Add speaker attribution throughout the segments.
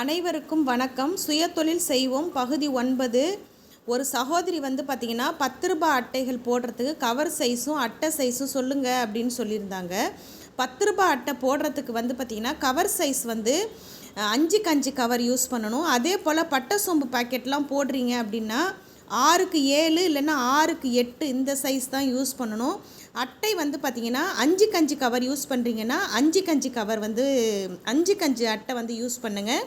Speaker 1: அனைவருக்கும் வணக்கம். சுயதொழில் செய்வோம். பகுதி ஒன்பது. ஒரு சகோதரி வந்து பார்த்திங்கன்னா பத்து ரூபாய் அட்டைகள் போடுறதுக்கு கவர் சைஸும் அட்டை சைஸும் சொல்லுங்கள் அப்படின்னு சொல்லியிருந்தாங்க. பத்து ரூபாய் அட்டை போடுறதுக்கு வந்து பார்த்திங்கன்னா கவர் சைஸ் வந்து அஞ்சு அஞ்சுக்கு அஞ்சு கவர் யூஸ் பண்ணணும். அதே போல் பட்டை சோம்பு பாக்கெட்லாம் போடுறீங்க அப்படின்னா ஆறுக்கு ஏழு இல்லைன்னா ஆறுக்கு எட்டு இந்த சைஸ் தான் யூஸ் பண்ணணும். அட்டை வந்து பார்த்தீங்கன்னா அஞ்சு கஞ்சி கவர் யூஸ் பண்ணுறீங்கன்னா அஞ்சு கஞ்சி கவர் வந்து அஞ்சு கஞ்சி அட்டை வந்து யூஸ் பண்ணுங்கள்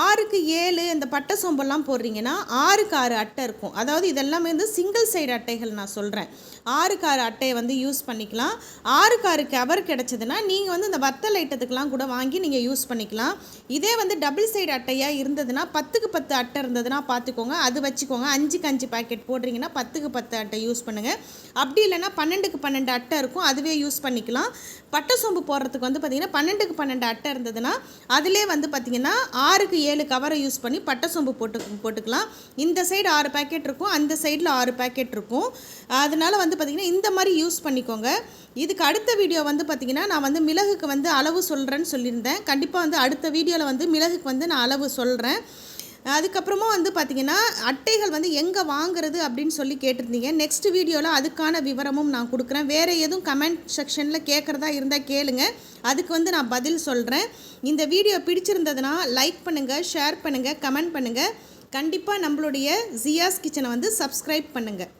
Speaker 1: ஆறுக்கு ஏழு இந்த பட்டை சோம்பெல்லாம் போடுறீங்கன்னா ஆறுக்கு ஆறு அட்டை இருக்கும். அதாவது இதெல்லாமே வந்து சிங்கிள் சைடு அட்டைகள் நான் சொல்கிறேன் ஆறுக்கு ஆறு அட்டையை வந்து யூஸ் பண்ணிக்கலாம். ஆறுக்கு ஆறு கவர் கிடச்சதுன்னா நீங்கள் வந்து இந்த வத்தல் ஐட்டத்துக்கெலாம் கூட வாங்கி நீங்கள் யூஸ் பண்ணிக்கலாம். இதே வந்து டபுள் சைடு அட்டையாக இருந்ததுன்னா பத்துக்கு பத்து அட்டை இருந்ததுன்னா பார்த்துக்கோங்க. அது வச்சுக்கோங்க. அஞ்சுக்கு அஞ்சு பாக்கெட் போடுறீங்கன்னா பத்துக்கு பத்து அட்டை யூஸ் பண்ணுங்கள் அப்படி இல்லைன்னா பன்னெண்டுக்கு பன்னெண்டு அட்டை இருக்கும். அதுவே யூஸ் பண்ணிக்கலாம். பட்டை சோம்பு போடுறதுக்கு வந்து பார்த்திங்கன்னா பன்னெண்டுக்கு பன்னெண்டு அட்டை இருந்ததுன்னா அதிலே வந்து பார்த்திங்கன்னா ஆறுக்கு ஏழு கவரை யூஸ் பண்ணி பட்டை சோம்பு போட்டு போட்டுக்கலாம். இந்த சைடு ஆறு பேக்கெட் இருக்கும். அந்த சைடில் ஆறு பேக்கெட் இருக்கும். அதனால வந்து பார்த்திங்கன்னா இந்த மாதிரி யூஸ் பண்ணிக்கோங்க. இதுக்கு அடுத்த வீடியோ வந்து பார்த்திங்கன்னா நான் வந்து மிளகுக்கு வந்து அளவு சொல்கிறேன்னு சொல்லியிருந்தேன். கண்டிப்பாக வந்து அடுத்த வீடியோவில் வந்து மிளகுக்கு வந்து நான் அளவு சொல்கிறேன் அதுக்கப்புறமா வந்து பார்த்திங்கன்னா அட்டைகள் வந்து எங்கே வாங்குறது அப்படின்னு சொல்லி கேட்டிருந்தீங்க. நெக்ஸ்ட் வீடியோவில் அதுக்கான விவரமும் நான் கொடுக்குறேன். வேறு எதுவும் கமெண்ட் செக்ஷனில் கேட்குறதா இருந்தால் கேளுங்க. அதுக்கு வந்து நான் பதில் சொல்கிறேன் இந்த வீடியோ பிடிச்சிருந்ததுன்னா லைக் பண்ணுங்கள் ஷேர் பண்ணுங்கள் கமெண்ட் பண்ணுங்கள் கண்டிப்பாக நம்மளுடைய ஜியாஸ் கிச்சனை வந்து சப்ஸ்கிரைப் பண்ணுங்கள்